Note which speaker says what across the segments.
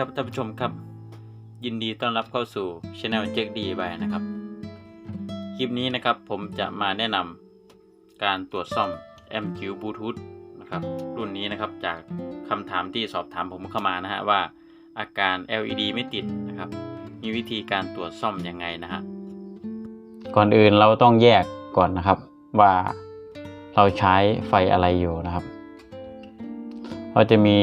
Speaker 1: ครับท่านผู้ชมครับ ยินดีต้อนรับเข้าสู่ช anel เจ็กดีบายนะครับ คลิปนี้นะครับผมจะมาแนะนำการตรวจซ่อมแอมจิวบลูทูธนะครับรุ่นนี้นะครับจากคำถามที่สอบถามผมเข้ามานะฮะว่าอาการ LED ไม่ติดนะครับ มีวิธีการตรวจซ่อมยังไงนะฮะก่อนอื่นเราต้องแยกก่อนนะครับว่าเราใช้ไฟอะไรอยู่นะครับ เราจะมี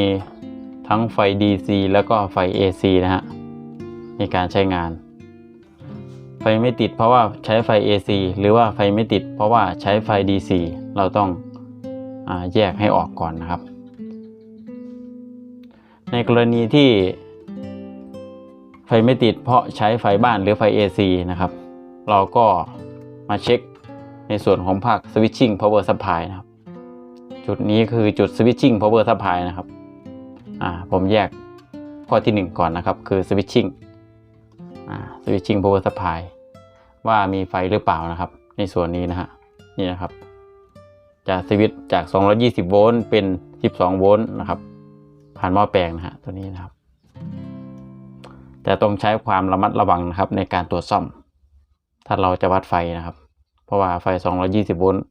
Speaker 1: ทั้งไฟ DC แล้วก็ไฟ AC นะฮะในการใช้งาน ไฟไม่ติดเพราะว่าใช้ไฟ AC หรือว่าไฟไม่ติด เพราะว่าใช้ไฟ DC เราต้องอแยกให้ออกก่อนนะครับ ในกรณีที่ไฟไม่ติดเพราะใช้ไฟบ้านหรือไฟ AC นะครับ เราก็มาเช็คในส่วนของภาค switching power supply นะครับ จุดนี้คือจุด switching power supply นะครับ ผมแยกข้อที่ 1 ก่อนนะครับ คือ switching อ่า switching power supply ว่ามีไฟหรือเปล่านะครับ ในส่วนนี้นะฮะนี่นะครับ จะสวิตจาก 220 โวลต์เป็น 12 โวลต์นะครับ ผ่านหม้อแปลงนะฮะตัวนี้นะครับ แต่ต้องใช้ความระมัดระวังนะครับในการตรวจซ่อม ถ้าเราจะวัดไฟนะครับ เพราะว่าไฟ 220 โวลต์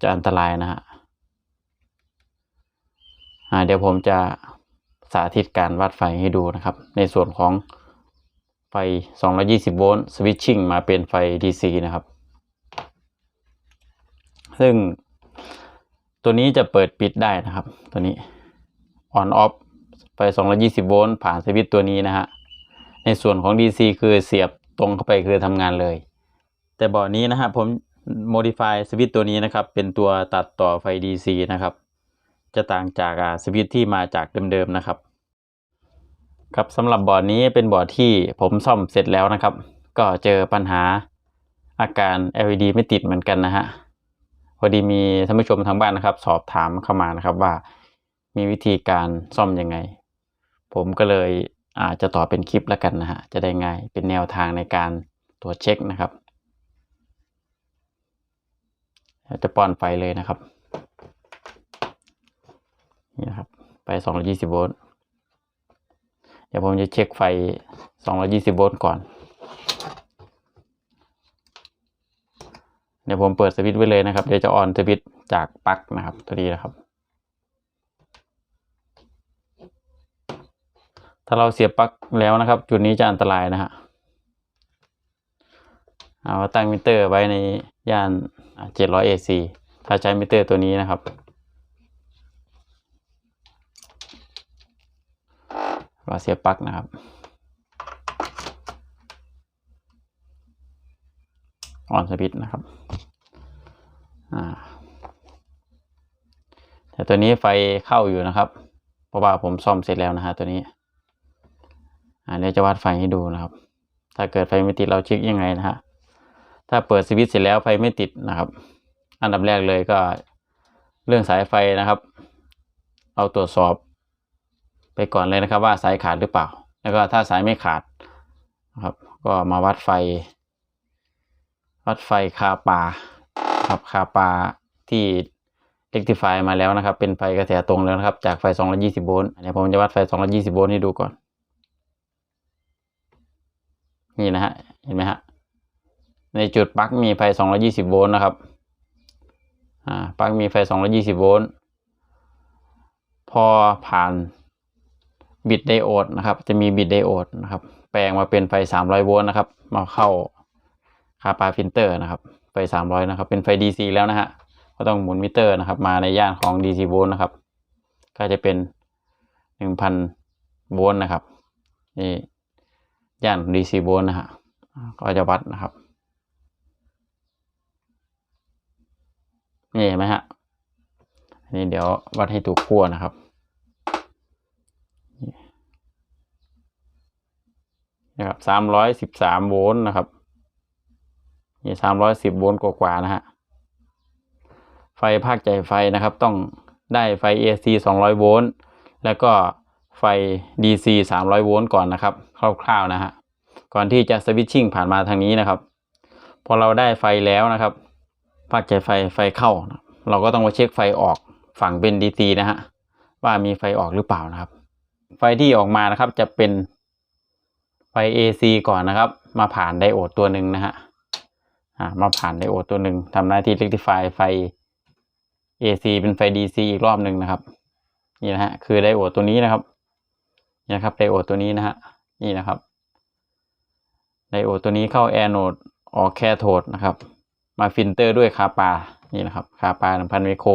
Speaker 1: จะอันตรายนะฮะอ่าเดี๋ยวผมจะาธิตการวัดไฟให้ดูนะครับ ในส่วนของไฟ 220 โวลต์สวิตชิ่งมาเป็นไฟ DC นะครับ ซึ่งตัวนี้จะเปิดปิดได้นะครับ ตัวนี้ on off ไฟ 220 โวลต์ผ่านสวิตตัวนี้นะฮะ ในส่วนของ DC คือเสียบตรงเข้าไปคือทำงานเลย แต่บ่อนี้นะฮะผม modify สวิตตัวนี้นะครับ เป็นตัวตัดต่อไฟ DC นะครับ จะต่างจากสวิตที่มาจากเดิมๆนะครับ ครับสำหรับบอร์ดนี้เป็นบอร์ดที่ผมซ่อมเสร็จแล้วนะครับ ก็เจอปัญหาอาการ LED ไม่ติดเหมือนกันนะฮะพอดีมีท่านผู้ชมทางบ้านนะครับ สอบถามเข้ามานะครับว่ามีวิธีการซ่อมยังไง ผมก็เลยอาจจะต่อเป็นคลิปแล้วกันนะฮะจะได้ง่ายเป็นแนวทางในการตรวจเช็คนะครับจะป้อนไฟเลยนะครับนี่นะครับไป220โวลต์ ดี๋ยวผมจะเช็คไฟ 220 โวลต์ก่อน เดี๋ยวผมเปิดสวิตช์ไว้เลยนะครับ เดี๋ยวจะออนสวิตช์จากปลั๊กนะครับ ตัวนี้นะครับ ถ้าเราเสียบปลั๊กแล้วนะครับ จุดนี้จะอันตรายนะฮะ เอาตั้งมิเตอร์ไว้ในย่าน 700 AC ถ้าใช้มิเตอร์ตัวนี้นะครับ ว่าเสียบปลั๊กนะครับ ออนสวิตช์นะครับ อ่า แต่ตัวนี้ไฟเข้าอยู่นะครับ เพราะว่าผมซ่อมเสร็จแล้วนะฮะตัวนี้ อ่าเดี๋ยวจะวัดไฟให้ดูนะครับ ถ้าเกิดไฟไม่ติดเราเช็คยังไงนะฮะ ถ้าเปิดสวิตช์เสร็จแล้วไฟไม่ติดนะครับ อันดับแรกเลยก็เรื่องสายไฟนะครับ เราตรวจสอบ ไปก่อนเลยนะครับ ว่าสายขาดหรือเปล่า แล้วก็ถ้าสายไม่ขาดนะครับ ก็มาวัดไฟ วัดไฟคาปาครับคาปาที่เ e ก t ิฟายมาแล้วนะครับ เป็นไฟกระแสตรงแล้วนะครับ จากไฟ 220 โวลต์เดี๋ยวผมจะวัดไฟ 220 โวลต์ให้ดูก่อน นี่นะฮะ เห็นไหมฮะ ในจุดปลั๊กมีไฟ 220 โวลต์นะครับ อ่า ปลั๊กมีไฟ 220 โวลต์ พอผ่าน บิตไดโอดนะครับ จะมีบิตไดโอดนะครับ แปลงมาเป็นไฟ 300 โวลต์นะครับ มาเข้าคาปาฟิลเตอร์นะครับ ไฟ 300 นะครับ เป็นไฟ DC แล้วนะฮะ ก็ต้องหมุนมิเตอร์นะครับ มาในย่านของ DC โวลต์นะครับ ก็จะเป็น 1,000 โวลต์นะครับ นี่ย่าน DC โวลต์นะฮะ ก็จะวัดนะครับ นี่เห็นไหมฮะนนี้เดี๋ยววัดให้ถูกขั้วนะครับ นะครับสามร้อยสิบสามโวลต์นะครับนี่สามร้อยสิบโวลต์กว่าๆนะฮะไฟภาคใจไฟนะครับ ต้องได้ไฟ AC สองร้อยโวลต์แล้วก็ไฟ DC สามร้อยโวลต์ก่อนนะครับ คร่าวๆนะฮะก่อนที่จะสวิตชิ่งผ่านมาทางนี้นะครับ พอเราได้ไฟแล้วนะครับ ภาคใจไฟไฟเข้า เราก็ต้องมาเช็คไฟออกฝั่งเป็น DC นะฮะว่ามีไฟออกหรือเปล่านะครับ ไฟที่ออกมานะครับจะเป็น ไฟ AC ก่อนนะครับ มาผ่านไดโอดตัวหนึ่งนะฮะอ่ามาผ่านไดโอดตัวหนึ่งทำหน้าที่ rectify ไฟ AC เป็นไฟ DC อีกรอบหนึ่งนะครับ นี่นะฮะคือไดโอดตัวนี้นะครับนี่นะครับไดโอดตัวนี้นะฮะนี่นะครับไดโอดตัวนี้เข้าแอนโนดออกแคโทดนะครับ มาฟิลเตอร์ด้วยคาปานี่นะครับคาปาหนึ่งพันไมโคร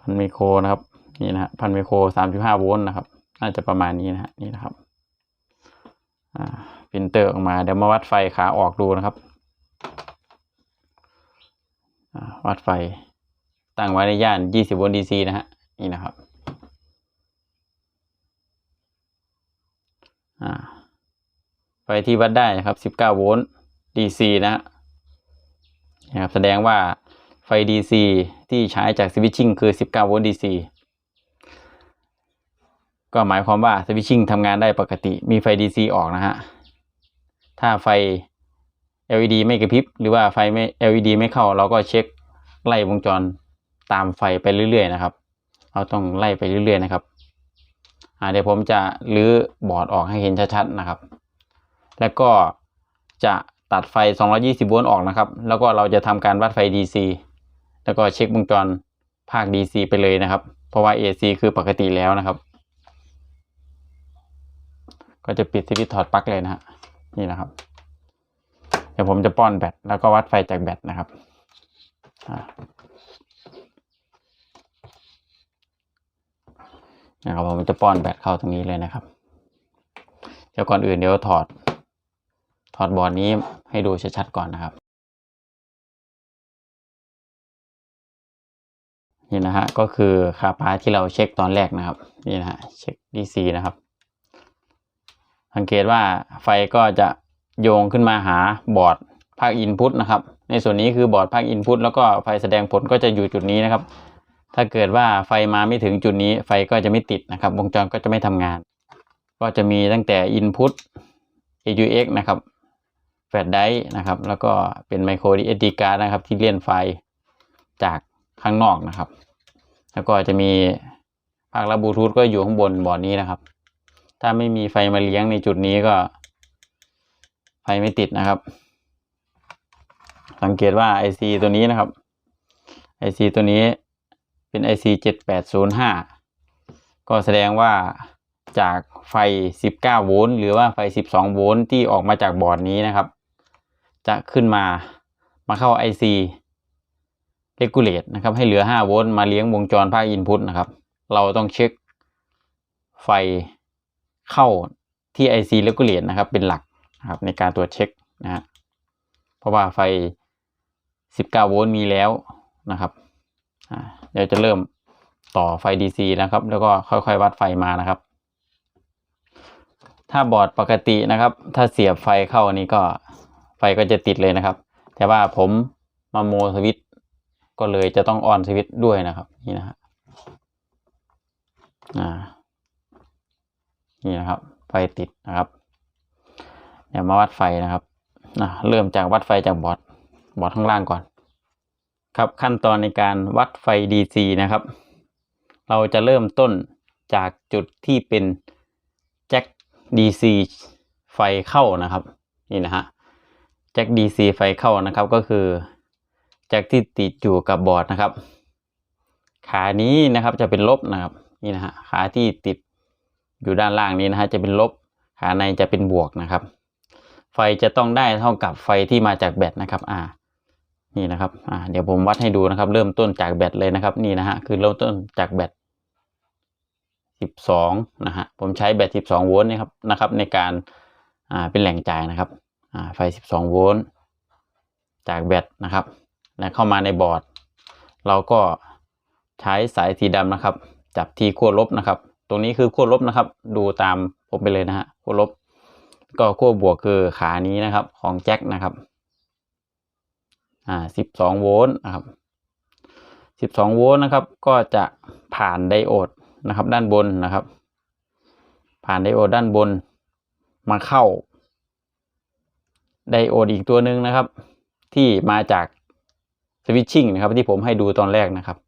Speaker 1: พันไมโครนะครับนี่นะฮะพันไมโครสามสิบห้าโวลต์นะครับ น่าจะประมาณนี้นะฮะนี่นะครับ อ่าฟิลเตอร์ออกมาเดี๋ยวมาวัดไฟขาออกดูนะครับวัดไฟตั้งไว้ในย่านยี่สิบโวลต์ดีซีนะฮะนี่นะครับไฟที่วัดได้นะครับสิบเก้าโวลต์ดีซีนะฮะนะครับแสดงว่าไฟ DC ที่ใช้จากสวิตชิ่งคือ 19โวลต์ DC ก็หมายความว่าสวิตชิ่งทำงานได้ปกติมีไฟ DC ออกนะฮะ ถ้าไฟ LED ไม่กระพริบหรือว่าไฟไม่ LED ไม่เข้า เราก็เช็คไล่วงจรตามไฟไปเรื่อยๆนะครับ เราต้องไล่ไปเรื่อยๆนะครับเดี๋ยวผมจะลื้อบอร์ดออกให้เห็นชัดๆนะครับ แล้วก็จะตัดไฟ 220 โวลต์ออกนะครับ แล้วก็เราจะทำการวัดไฟ DC แล้วก็เช็ควงจรภาค DC ไปเลยนะครับ เพราะว่า AC คือปกติแล้วนะครับ ก็จะปิดสวิตช์ถอดปลั๊กเลยนะฮะนี่นะครับ เดี๋ยวผมจะป้อนแบตแล้วก็วัดไฟจากแบตนะครับนะครับผมจะป้อนแบตเข้าตรงนี้เลยนะครับ เดี๋ยวก่อนอื่นเดี๋ยวถอด ถอดบอร์ดนี้ให้ดูชัดๆก่อนนะครับ นี่นะฮะก็คือคาปาที่เราเช็คตอนแรกนะครับ นี่นะฮะเช็ค DC นะครับ สังเกตว่าไฟก็จะโยงขึ้นมาหาบอร์ดภาคอินพุตนะครับ ในส่วนนี้คือบอร์ดภาคอินพุตแล้วก็ไฟแสดงผลก็จะอยู่จุดนี้นะครับ ถ้าเกิดว่าไฟมาไม่ถึงจุดนี้ไฟก็จะไม่ติดนะครับ วงจรก็จะไม่ทำงาน ก็จะมีตั้งแต่ Input AUX นะครับแฟลชไดร์นะครับ แล้วก็เป็น Micro SD card นะครับ ที่เลี่ยนไฟจากข้างนอกนะครับ แล้วก็จะมีภาครับบลูทูธก็อยู่ข้างบนบอร์ดนี้นะครับ ถ้าไม่มีไฟมาเลี้ยงในจุดนี้ก็ ไฟไม่ติดนะครับ สังเกตว่า IC ตัวนี้นะครับ IC ตัวนี้เป็น IC 7805 ก็แสดงว่าจากไฟ 19 โวลต์หรือว่าไฟ 12 โวลต์ที่ออกมาจากบอร์ดนี้นะครับ จะขึ้นมามาเข้า IC regulate นะครับ ให้เหลือ 5 โวลต์มาเลี้ยงวงจรภาค input นะครับ เราต้องเช็คไฟ เข้าที่ IC regulate นะครับ เป็นหลักนะครับในการตรวจเช็คนะฮะเพราะว่าไฟ 19 โวลต์มีแล้วนะครับอ่าเดี๋ยวจะเริ่มต่อไฟ DC นะครับ แล้วก็ค่อยๆ วัดไฟมานะครับ ถ้าบอร์ดปกตินะครับ ถ้าเสียบไฟเข้านี้ก็ไฟก็จะติดเลยนะครับ แต่ว่าผมมาโมสวิตก็เลยจะต้องออนสวิตด้วยนะครับ นี่นะฮะอ่า นี่นะครับ ไฟติดนะครับเดี๋ยวมาวัดไฟนะครับนะเริ่มจากวัดไฟจากบอร์ดบอร์ดข้างล่างก่อน ครับขั้นตอนในการวัดไฟ DC นะครับ เราจะเริ่มต้นจากจุดที่เป็นแจ็ค DC ไฟเข้านะครับนี่นะฮะแจ็ค DC ไฟเข้านะครับก็คือแจ็คที่ติดอยู่กับบอร์ดนะครับ ขานี้นะครับจะเป็นลบนะครับนี่นะฮะขาที่ติด อยู่ด้านล่างนี้นะฮะจะเป็นลบขาในจะเป็นบวกนะครับ ไฟจะต้องได้เท่ากับไฟที่มาจากแบตนะครับอ่านี่นะครับอ่าเดี๋ยวผมวัดให้ดูนะครับ เริ่มต้นจากแบตเลยนะครับ นี่นะฮะคือเริ่มต้นจากแบตสิบสองนะฮะผมใช้แบตสิบสองโวลต์นะครับนะครับในการอ่าเป็นแหล่งจ่ายนะครับอ่าไฟสิบสองโวลต์จากแบตนะครับแล้วเข้ามาในบอร์ด เราก็ใช้สายสีดำนะครับ จับที่ขั้วลบนะครับ ตรงนี้คือขั้วลบนะครับ ดูตามผมไปเลยนะฮะขั้วลบ ก็ขั้วบวกคือขานี้นะครับ ของแจ็คนะครับ อ่าสิบสองโวลต์นะครับสิบสองโวลต์นะครับ ก็จะผ่านไดโอดนะครับ ด้านบนนะครับ ผ่านไดโอดด้านบน มาเข้าไดโอดอีกตัวหนึ่งนะครับ ที่มาจากสวิตชิ่งนะครับที่ผมให้ดูตอนแรกนะครับ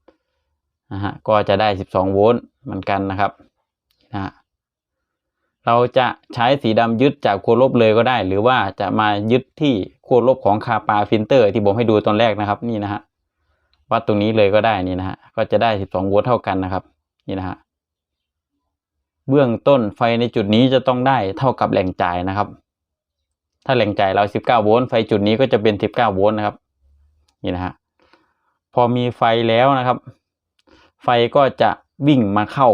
Speaker 1: นะฮะก็จะได้สิบสองโวลต์เหมือนกันนะครับ นะเราจะใช้สีดำยึดจากขั้วลบเลยก็ได้ หรือว่าจะมายึดที่ขั้วลบของคาปาฟิลเตอร์ ที่ผมให้ดูตอนแรกนะครับนี่นะฮะวัดตรงนี้เลยก็ได้นี่นะฮะก็จะได้ 12 โวลต์เท่ากันนะครับ นี่นะฮะเบื้องต้นไฟในจุดนี้จะต้องได้เท่ากับแหล่งจ่ายนะครับ ถ้าแหล่งจ่ายเรา 19 โวลต์ไฟจุดนี้ก็จะเป็น 19 โวลต์นะครับ นี่นะฮะพอมีไฟแล้วนะครับ ไฟก็จะวิ่งมาเข้า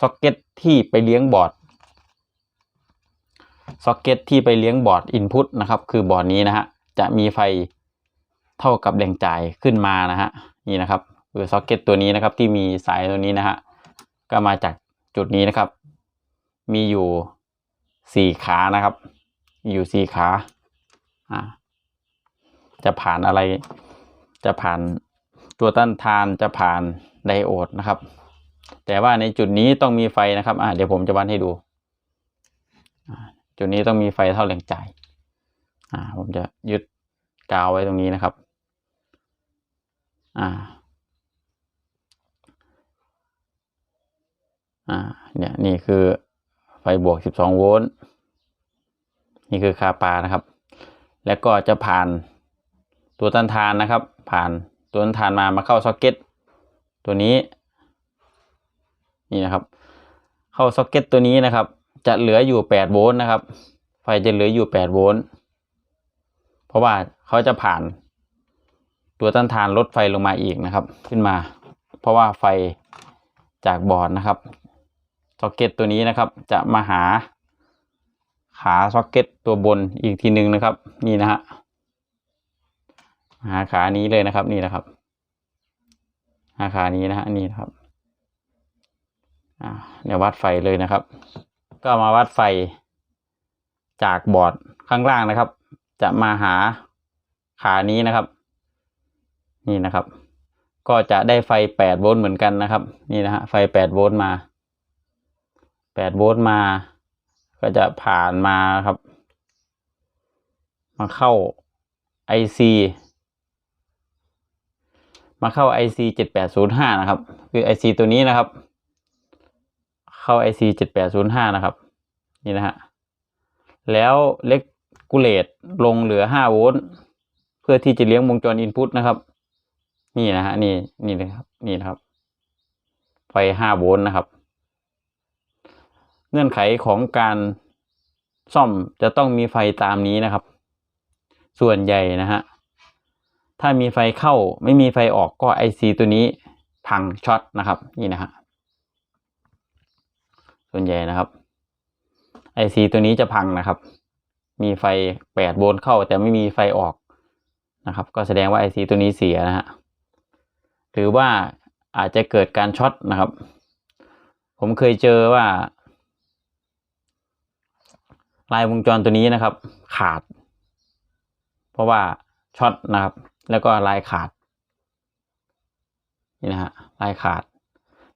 Speaker 1: ซ็อกเก็ตที่ไปเลี้ยงบอร์ดซ็อกเก็ตที่ไปเลี้ยงบอร์ดอินพุตนะครับคือบอร์ดนี้นะฮะจะมีไฟเท่ากับแหล่งจ่ายขึ้นมานะฮะนี่นะครับคือซ็อกเก็ตตัวนี้นะครับที่มีสายตัวนี้นะฮะก็มาจากจุดนี้นะครับ มีอยู่สี่ขานะครับ อยู่สี่ขาอ่าจะผ่านอะไร จะผ่านตัวต้านทานจะผ่านไดโอดนะครับ แต่ว่าในจุดนี้ต้องมีไฟนะครับอ่าเดี๋ยวผมจะวัดให้ดู จุดนี้ต้องมีไฟเท่าแรงจ่ายอ่า ผมจะยึดกาวไว้ตรงนี้นะครับ อ่า อ่า เนี่ยนี่คือไฟบวก 12 โวลต์ นี่คือคาปานะครับ แล้วก็จะผ่านตัวต้านทานนะครับ ผ่านตัวต้านทานมามาเข้าซ็อกเก็ตตัวนี้ นี่นะครับ เข้าซ็อกเก็ตตัวนี้นะครับ จะเหลืออยู่8โวลต์นะครับ ไฟจะเหลืออยู่8โวลต์เพราะว่าเขาจะผ่านตัวต้านทานลดไฟลงมาอีกนะครับ ขึ้นมา เพราะว่าไฟจากบอร์ดนะครับซ็อกเก็ตตัวนี้นะครับ จะมาหาขาซ็อกเก็ตตัวบนอีกทีหนึ่งนะครับ นี่นะฮะหาขานี้เลยนะครับนี่นะครับ หาขานี้นะฮะนี่นะครับ เดี๋ยววัดไฟเลยนะครับ ก็มาวัดไฟจากบอร์ดข้างล่างนะครับ จะมาหาขานี้นะครับ นี่นะครับ ก็จะได้ไฟแปดโวลต์เหมือนกันนะครับ นี่นะฮะไฟแปดโวลต์มาแปดโวลต์มา ก็จะผ่านมาครับ มาเข้า IC มาเข้า IC เจ็ดแปดศูนย์ห้านะครับ คือ IC ตัวนี้นะครับ เข้า IC เจ็ดแปดศูนย์ห้านะครับ นี่นะฮะ แล้วเล็กกูเลตลงเหลือห้าโวลต์เพื่อที่จะเลี้ยงวงจรอินพุตนะครับ นี่นะฮะ นี่นี่นะครับ นี่นะครับ ไฟห้าโวลต์นะครับ เงื่อนไขของการซ่อมจะต้องมีไฟตามนี้นะครับ ส่วนใหญ่นะฮะ ถ้ามีไฟเข้าไม่มีไฟออกก็ไอซีตัวนี้พังช็อตนะครับ นี่นะฮะ ส่วนใหญ่นะครับไอซีตัวนี้จะพังนะครับ มีไฟแปดโวลต์เข้า แต่ไม่มีไฟออกนะครับ ก็แสดงว่าไอซีตัวนี้เสียนะฮะหรือว่าอาจจะเกิดการช็อตนะครับ ผมเคยเจอว่า ลายวงจรตัวนี้นะครับ ขาด เพราะว่าช็อตนะครับ แล้วก็ลายขาดนี่นะฮะลายขาด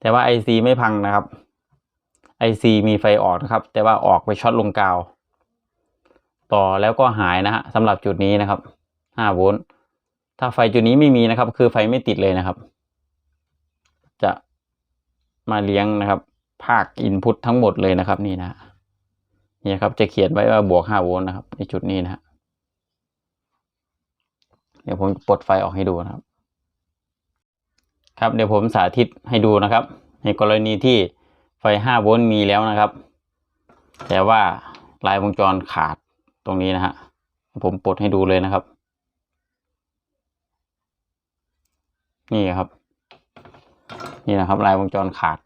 Speaker 1: แต่ว่า IC ไม่พังนะครับ IC มีไฟออกนะครับ แต่ว่าออกไปช็อตลงกาว ต่อแล้วก็หายนะฮะสำหรับจุดนี้นะครับ5โวลต์ถ้าไฟจุดนี้ไม่มีนะครับ คือไฟไม่ติดเลยนะครับ จะมาเลี้ยงนะครับ ภาคอินพุตทั้งหมดเลยนะครับ นี่นะนี่ครับจะเขียนไว้ว่าบวก5โวลต์นะครับในจุดนี้นะฮะเดี๋ยวผมปลดไฟออกให้ดูนะครับ ครับเดี๋ยวผมสาธิตให้ดูนะครับ ในกรณีที่ ฟ5โวลต์มีแล้วนะครับ แต่ว่าลายวงจรขาดตรงนี้นะฮะ ผมปลดให้ดูเลยนะครับ นี่ครับ นี่นะครับ ลายวงจรขาด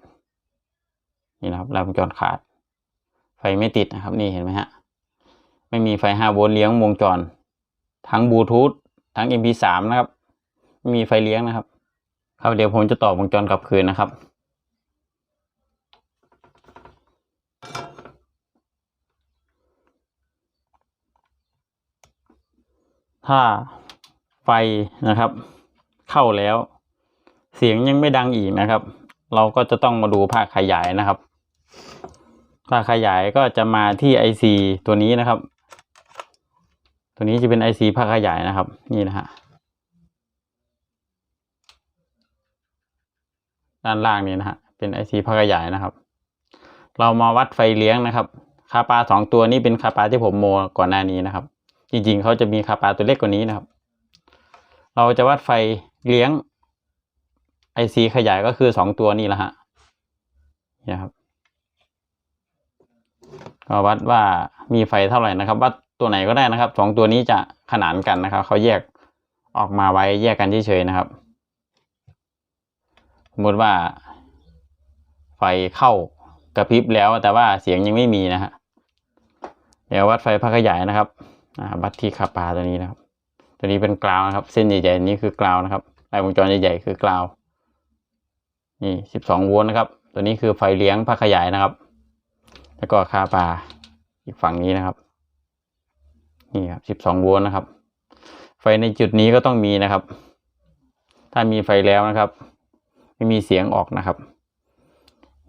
Speaker 1: นี่นะครับ ลายวงจรขาด ไฟไม่ติดนะครับ นี่เห็นไหมฮะ ไม่มีไฟ5โวลต์เลี้ยงวงจร ทั้งบลูทูธ ทั้ง MP3 นะครับ ไม่มีไฟเลี้ยงนะครับ ครับเดี๋ยวผมจะต่อวงจรกลับคืนนะครับ ถ้าไฟนะครับ เข้าแล้ว เสียงยังไม่ดังอีกนะครับ เราก็จะต้องมาดูภาคขยายนะครับภาคขยายก็จะมาที่ IC ตัวนี้นะครับ ตัวนี้จะเป็น IC ภาคขยายนะครับ นี่นะฮะด้านล่างนี้นะฮะเป็น IC ภาคขยายนะครับ เรามาวัดไฟเลี้ยงนะครับ คาปาสองตัวนี้เป็นคาปาที่ผมโมก่อนหน้านี้นะครับ จริงๆ เขาจะมีคาปาตัวเล็กกว่านี้นะครับ เราจะวัดไฟเลี้ยงไอซีขยายก็คือสองตัวนี้แหละฮะเนี่ยครับก็วัดว่ามีไฟเท่าไหร่นะครับ วัดตัวไหนก็ได้นะครับสองตัวนี้จะขนานกันนะครับเขาแยกออกมาไว้แยกกันเฉยๆนะครับ สมมติว่า ไฟเข้ากระพริบแล้วแต่ว่าเสียงยังไม่มีนะฮะเดี๋ยววัดไฟพักขยายนะครับ อ่าวัดที่คาปาตัวนี้นะครับ ตัวนี้เป็นกราวนะครับ เส้นใหญ่ๆนี้คือกราวนะครับลายวงจรใหญ่ๆคือกราวนี่สิบสองโวลต์นะครับ ตัวนี้คือไฟเลี้ยงพักขยายนะครับ แล้วก็คาปาอีกฝั่งนี้นะครับ นี่ครับสิบสองโวลต์นะครับ ไฟในจุดนี้ก็ต้องมีนะครับ ถ้ามีไฟแล้วนะครับ ไม่มีเสียงออกนะครับ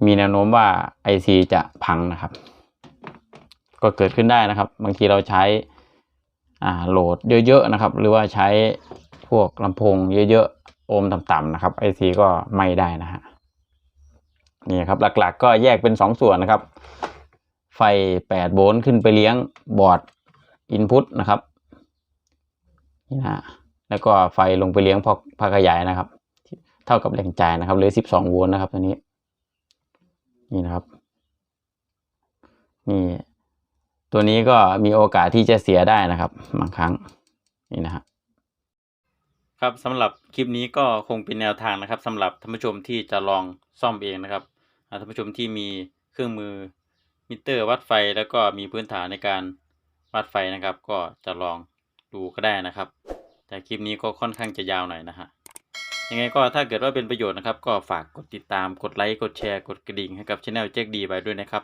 Speaker 1: มีแนวโน้มว่าไอซีจะพังนะครับ ก็เกิดขึ้นได้นะครับ บางทีเราใช้ โหลดเยอะๆนะครับ หรือว่าใช้พวกลำโพงเยอะๆโอห์มต่ำๆนะครับไอซีก็ไม่ได้นะฮะนี่ครับหลักๆ ก็แยกเป็นสองส่วนนะครับ ไฟ 8 โวลต์ขึ้นไปเลี้ยงบอร์ดอินพุตนะครับนี่นะแล้วก็ไฟลงไปเลี้ยงพอพาขยายนะครับ เท่ากับแรงจ่ายนะครับหรือ12 โวลต์นะครับตัวนี้ นี่นะครับ นี่ ตัวนี้ก็มีโอกาสที่จะเสียได้นะครับบางครั้งนี่นะฮะครับสำหรับคลิปนี้ก็คงเป็นแนวทางนะครับสำหรับท่านผู้ชมที่จะลองซ่อมเองนะครับท่านผู้ชมที่มีเครื่องมือมิเตอร์วัดไฟแล้วก็มีพื้นฐานในการวัดไฟนะครับ ก็จะลองดูก็ได้นะครับ แต่คลิปนี้ก็ค่อนข้างจะยาวหน่อยนะฮะยังไงก็ถ้าเกิดว่าเป็นประโยชน์นะครับ ก็ฝากกดติดตามกดไลค์กดแชร์กดกระดิ่งให้กับช anel แจ็คดีไปด้วยนะครับ